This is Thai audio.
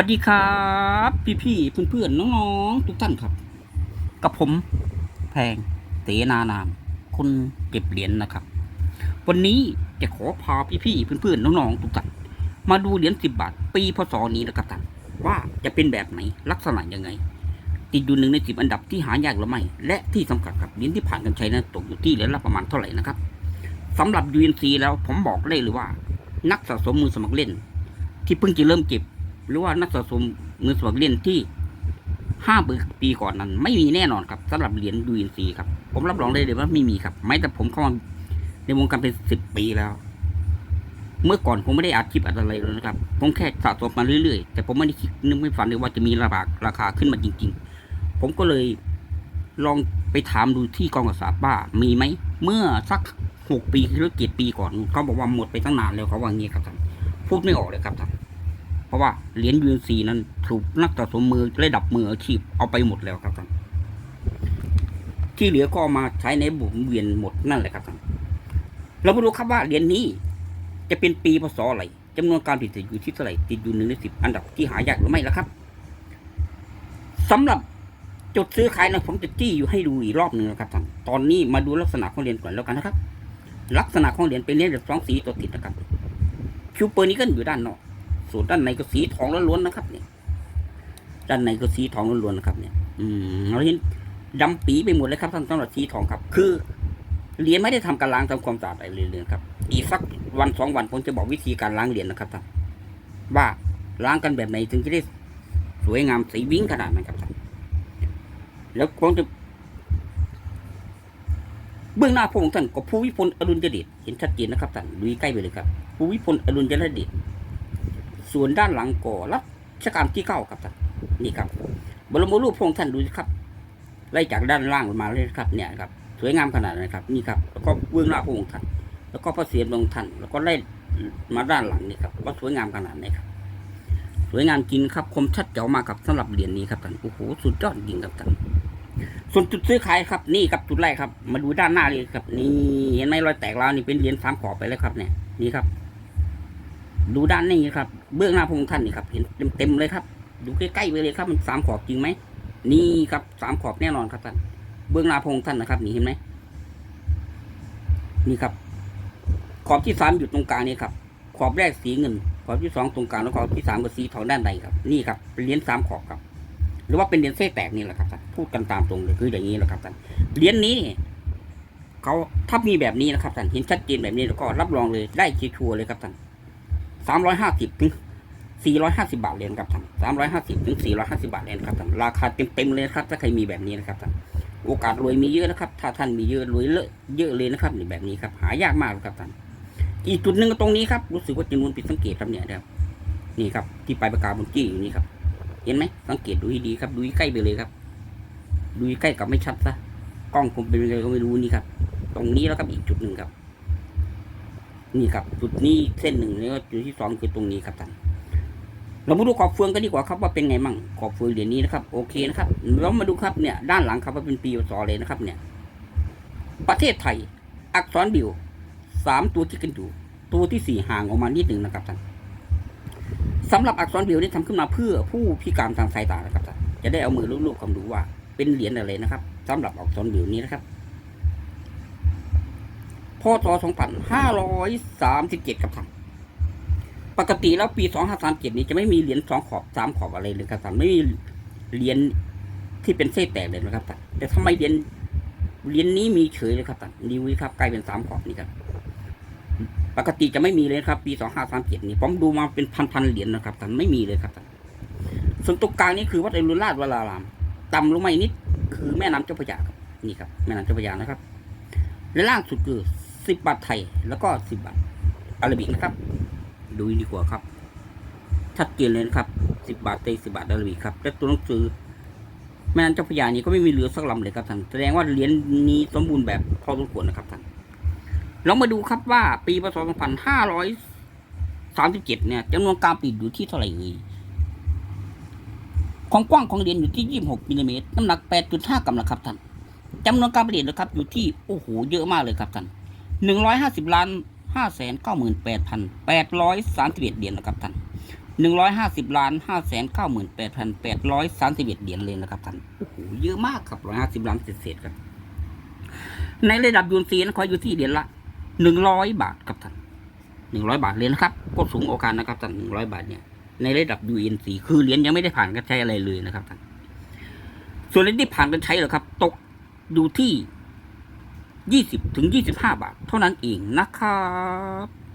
วัสดีครับ พี่ๆเพื่อนๆน้องๆ ทุกท่านครับ กับผมแพงเตนานาม คนเก็บเหรียญนะครับ วันนี้จะขอพาพี่ๆเพื่อนๆน้องๆ ทุกท่านมาดูเหรียญสิบบาท ปีพศนี้นะครับท่านว่าจะเป็นแบบไหนลักษณะยังไง ติดอยู่หนึ่งในสิบอันดับที่หายากหรือไม่ และที่สำคัญครับเหรียญที่ผ่านการใช้นั้นตกอยู่ที่เหรียญละประมาณเท่าไหร่นะครับสำหรับ UNC แล้วผมบอกเลยเลยว่า นักสะสมมือสมัครเล่น ที่เพิ่งจะเริ่มเก็บ หรือว่านักสะสมมือสมัครเล่นที่ห้าปีก่อนนั้น ไม่มีแน่นอนครับสำหรับเหรียญ UNC ครับ ผมรับรองได้เลยว่าไม่มีครับแม้แต่ผมเข้ามาในวงการเป็นสิบปีแล้ว เมื่อก่อนผมไม่ได้อัดคลิปอะไรเลยนะครับ ผมแค่สะสมมาเรื่อยๆ แต่ผมไม่ได้คิดนึกไม่ฝันเลยว่าจะมีราคาดราคาขึ้นมาจริง ๆ ผมก็เลยลองไปถามดูที่กองกษาบ้ามีไหม เมื่อสักหกปีหรือเจ็ดปีก่อนเขาบอกว่าหมดไปตั้งนานแล้วเขาว่างี้ครับท่านพูดไม่ออกเลยครับท่าน เพราะว่าเหรียญยูนซีนั้นถูกนักสะสมมือระดับมืออาชีพเอาไปหมดแล้วครับท่านที่เหลือก็มาใช้ในบุ่มเวียนหมดนั่นแหละครับท่านเรามาดูครับว่าเหรียญนี้ จะเป็นปีพศอะไรจำนวนการติดอยู่ที่เท่าไหร่ติดอยู่หนึ่งในสิบอันดับที่หายากหรือไม่ล้วครับสำหรับจุดซื้อขายนะผมจะจี้อยู่ให้ดูอีกรอบหนึ่งนะครับท่านตอนนี้มาดูลักษณะของเหรียญก่อนแล้วกันนะครับ ลักษณะของเหรียญเป็นเหรียญแบบสองสีตัวติดนะครับคิวเปอร์นี้ก็อยู่ด้านนอก ส่วนด้านในก็สีทองล้วนๆนะครับ เนี่ย ด้านในก็สีทองล้วนๆนะครับ เนี่ย อืมเราเห็นดำปีไปหมดเลยครับท่านสำหรับสีทองครับ คือเหรียญไม่ได้ทำการล้างทำความสะอาดอะไรเลยนะครับ อีกสักวันสองวันผมจะบอกวิธีการล้างเหรียญนะครับท่านว่าล้างกันแบบไหนถึงจะได้สวยงามสีวิ่งขนาดนั้นครับท่านแล้วผมจะเบื้องหน้าพระองค์ท่านก็ภูวิพลอดุลยเดชเห็นชัดเจนนะครับท่านดูใกล้ไปเลยครับภูวิพลอดุลยเดช ส่วนด้านหลังก็รัชกาลที่เก้าครับท่านนี่ครับ บรมรูปพระองค์ท่านดูสิครับ ไล่จากด้านล่างลงมาเลยครับ เนี่ยครับ สวยงามขนาดนั้ครับ นี่ครับ แล้วก็เบื้องหน้าพระองค์ท่าน แล้วก็พระเศียรพระองค์ท่าน แล้วก็ไล่มาด้านหลังนี่ครับว่าสวยงามขนาดไหนครับ สวยงามจริงครับ คมชัดเจ๋วมากครับสำหรับเหรียญนี้ครับท่านโอ้โหสุดยอดจริงครับท่านส่วนจุดซื้อขายครับ นี่ครับจุดแรกครับ มาดูด้านหน้าเลยครับ นี่เห็นไหมรอยแตกแล้วนี่เป็นเหรียญสามขอบไปแล้วครับ เนี่ยนี่ครับ ดูด้านนี้ครับ เบื้องหน้าพระองค์ท่านนี่ครับ เห็นเต็มๆเลยครับ ดูใกล้ๆไปเลยครับ มันสามขอบจริงไหม นี่ครับสามขอบแน่นอนครับท่าน เบื้องหน้าพระองค์ท่านนะครับนี่เห็นไหม นี่ครับ ขอบที่สามอยู่ตรงกลางนี่ครับ ขอบแรกสีเงิน ขอบที่สองตรงกลางแล้วขอบที่สามก็สีทองด้านในครับ นี่ครับเป็นเหรียญสามขอบครับ หรือว่าเป็นเหรียญเส้แตกนี่แหละครับท่าน พูดกันตามตรงเลยคืออย่างนี้แหละครับท่าน เหรียญนี้เขาถ้ามีแบบนี้นะครับท่าน เห็นชัดเจนแบบนี้แล้วก็รับรองเลยได้ชัวร์ๆเลยครับท่าน สามร้อยห้าสิบถึงสี่ร้อยห้าสิบาทเหรียญครับท่านสามร้อยห้าสิบถึงสี่ร้อยห้าสิบาทเหรียญครับท่านราคาเต็มๆเลยครับ ถ้าใครมีแบบนี้นะครับท่านโอกาสรวยมีเยอะนะครับ ถ้าท่านมีเยอะรวยเลอะเยอะเลยนะครับนี่แบบนี้ครับ หายากมากครับท่านอีกจุดหนึ่งตรงนี้ครับรู้สึกว่าจำนวนผิดสังเกตครับเนี่ยนะครับนี่ครับ ที่ปลายปากกาบนจี้อยู่นี่ครับ เห็นไหมสังเกตดูให้ดีครับ ดูใกล้ไปเลยครับ ดูใกล้กับไม่ชัดซะกล้องผมเป็นยังไงก็ไม่รู้นี่ครับ ตรงนี้แล้วครับอีกจุดหนึ่งครับ นี่ครับจุดนี้เส้นหนึ่งแล้วจุดที่สองคือตรงนี้ครับท่านเรามาดูขอบเฟืองกันดีกว่าครับว่าเป็นไงมั่งขอบเฟืองเหรียญนี้นะครับโอเคนะครับเรามาดูครับเนี่ยด้านหลังครับว่าเป็นปีศเลยนะครับเนี่ย ประเทศไทย อักษรบิวสามตัวที่กันอยู่ตัวที่สี่ห่างออกมานิดหนึ่งนะครับท่านสำหรับอักษรบิวนี่ทำขึ้นมาเพื่อผู้พิการทางสายตานะครับท่านจะได้เอามือลูบๆความดูว่าเป็นเหรียญอะไรนะครับสำหรับอักษรบิวนี้นะครับ พศ2537ครับท่านปกติแล้วปี 2537 นี้จะไม่มีเหรียญสองขอบสามขอบอะไรเลยครับท่านไม่มีเหรียญที่เป็นเส้นแตกเลยนะครับท่านแต่ทำไมเหรียญเหรียญนี้มีเฉยเลยครับท่านดีวิครับกลายเป็นสามขอบนี่ครับปกติจะไม่มีเลยครับ ปี 2537 นี่ผมดูมาเป็นพันๆเหรียญนะครับท่านไม่มีเลยครับท่านส่วนตรงกลางนี่คือวัดอรุณราชวรารามต่ำลงมาอีกนิดคือแม่น้ำเจ้าพระยาครับนี่ครับ แม่น้ำเจ้าพระยานะครับและล่างสุดคือ สิบบาทไทยแล้วก็สิบบาทอาราบิกนะครับ ดูดีกว่าครับ ชัดเจนเลยนะครับสิบบาทไทยสิบบาทอาราบิกครับและตัวหนังสือแม่น้ำเจ้าพระยานี่ก็ไม่มีเรือสักลำเลยครับท่านแสดงว่าเหรียญนี้สมบูรณ์แบบพอสมควรนะครับท่านเรามาดูครับว่าปีพศ2537 เนี่ยจำนวนการปิดอยู่ที่เท่าไหร่เอ่ยความกว้างของเหรียญอยู่ที่ 26มิลลิเมตรน้ำหนัก 8.5 กรัมนะครับท่านจำนวนการผลิตนะครับ อยู่ที่โอ้โหเยอะมากเลยครับท่าน 150ล้าน598,831เก้าหมื่นแปดพันแปดร้อยสามสิบเอ็ดเหรียญนะครับท่านหนึ่งร้อยห้าสิบล้านห้าแสนเก้าหมื่นแปดพันแปดร้อยสามสิบเอ็ดเหรียญเลยนะครับท่านโอ้โหเยอะมากครับร้อยห้าสิบล้านเศษๆครับ ในระดับยูนซีนะขออยู่ที่เหรียญละหนึ่งร้อยบาทครับท่านหนึ่งร้อยบาทเลยนะครับก็สูงโอกาสนะครับท่านหนึ่งร้อยบาทเนี่ยในระดับ UNC คือเหรียญยังไม่ได้ผ่านการใช้อะไรเลยนะครับท่านส่วนเหรียญที่ผ่านการใช้เหรอครับ ตกอยู่ที่ ยี่สิบถึงยี่สิบห้าบาท เท่านั้นเองนะครับ